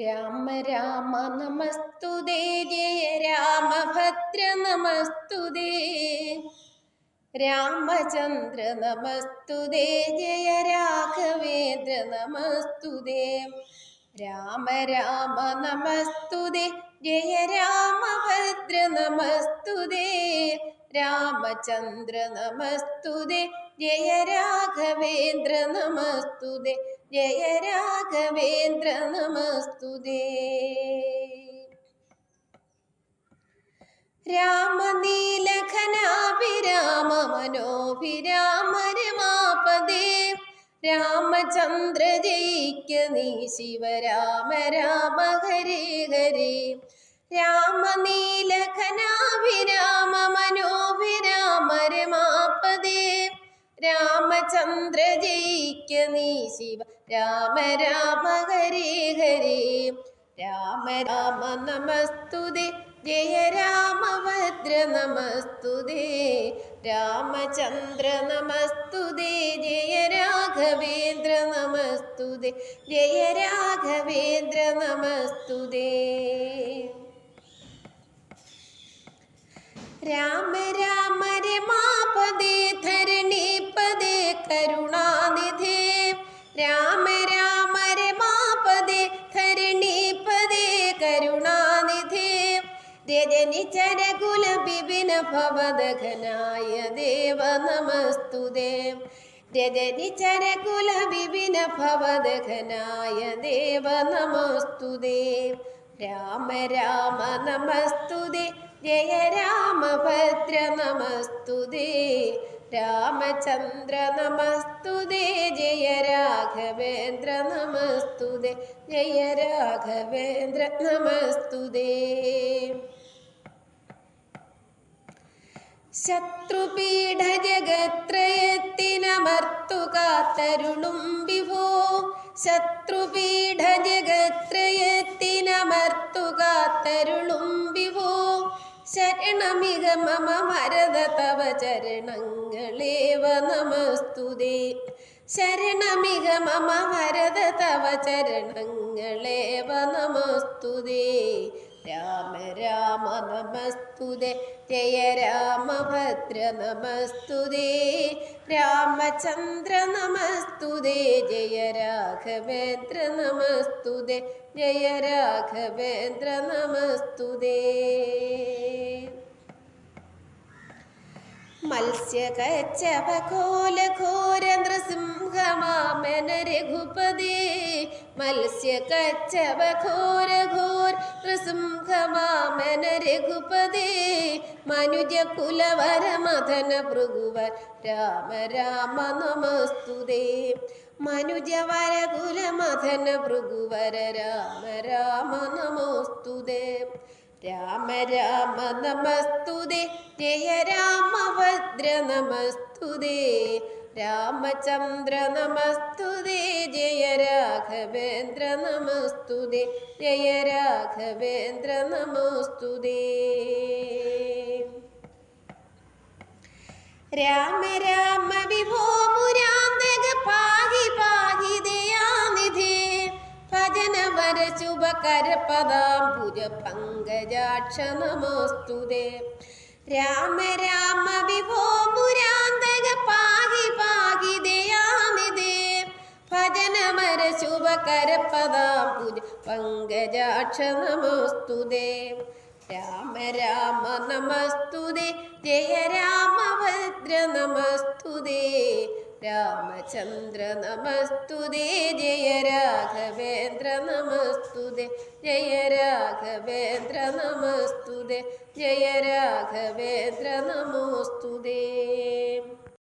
രാമ രാമ നമസ്തുതേ ജയ രാമഭദ്ര നമസ്തുതേ. രാമചന്ദ്ര നമസ്തുതേ ജയ രാഘവേന്ദ്ര നമസ്തുതേ. രാമ രാമ നമസ്തുതേ ജയ രാമഭദ്ര നമസ്തുതേ. രാമചന്ദ്ര നമസ്തുതേ ജയ രാഘവേന്ദ്ര നമസ്തുതേ. ജയ രാഘവേന്ദ്ര നമസ്തുതേ രാമനീലഖനാഭിരാമ മനോഭിരാമ രമാപദേ രാമചന്ദ്ര ജയിക്ക നീ ശിവരാമ രാമ ഹരേ. ഹരേ രാമനീലഖനാഭിരാമ രാമചന്ദ്ര ജയിക്ക നീ ശിവ. രാമ രാമ ഹരേ ഹരേ. രാമ രാമ നമസ്തുതേ. ജയ രാമഭദ്ര നമസ്തുതേ. രാമചന്ദ്ര നമസ്തുതേ. ജയ രാഘവേന്ദ്ര നമസ്തുതേ. ജയ രാഘവേന്ദ്ര നമസ്തുതേ. രാമ രാമ രജനി ചരകുല ബിപിന ഭവദഘനായ ദേവ നമസ്തുതേ രജനി ചരകുല ബിപിന ഭവദഘനായ ദേവ നമസ്തുതേ രാമ രാമ നമസ്തുതേ. ജയ രാമഭദ്ര നമസ്തുതേ. രാമചന്ദ്ര നമസ്തുതേ. ജയ രാഘവേന്ദ്ര നമസ്തുതേ. ജയ രാഘവേന്ദ്ര നമസ്തുതേ. ശത്രുപീഠ ജഗത്രയത്തിനമർത്തുകാത്തരുളും വിഭോ ശത്രുപീഠ ജഗത്രയത്തിനമർത്തുകാത്തരുളും വിഭോ ശരണമിക മമ മരത തവ ചരണങ്ങളേവ നമസ്തുതേ. ശരണമിക മമ മരത തവ ചരണങ്ങളേവ നമസ്തുതേ. രാമ രാമ നമസ്തുതേ. ജയ രാമഭദ്ര നമസ്തുതേ. രാമചന്ദ്ര നമസ്തുതേ. ജയ രാഘവേന്ദ്ര നമസ്തുതേ. ജയ രാഘവേന്ദ്ര നമസ്തുതേ. മത്സ്യകച്ചവഘോലഘോര നൃസിംഹമാമന രഘുപതി മത്സ്യകച്ചവഘോര ഘോര നൃസിംഹമാമന രഘുപതി മനുജ കുലവരമഥന ഭൃഗുവർ രാമ രാമ നമസ്തുതേ. മനുജവര കുലമഥന ഭൃഗുവര രാമ രാമ നമോസ്തുതേ. രാമ രാമ നമസ്തുതേ. ജയ രാമഭദ്ര നമസ്തുതേ. രാമചന്ദ്ര നമസ്തുതേ. ജയ രാഘവേന്ദ്ര നമസ്തുതേ. ജയ രാഘവേന്ദ്ര നമസ്തുതേ. രാമ രാമ വിഭോ ഭജനവര ശുഭകര പദാംബുജ പങ്കജാക്ഷ നമോസ്തുതേ രാമ രാമ വിഭോ മുരാന്തക പാഹി പാഹി ദയാനിധേ ഭജനമര ശുഭകരപദാം പദാംബുജ പങ്കജാക്ഷ നമോസ്തുതേ രാമ രാമ നമസ്തുതേ. ജയ രാമഭദ്ര നമസ്തുതേ. രാമചന്ദ്ര നമസ്തുതേ ജയ രാഘവേന്ദ്ര നമസ്തുതേ ജയ രാഘവേന്ദ്ര നമസ്തുതേ ജയ രാഘവേന്ദ്ര നമോസ്തുതേ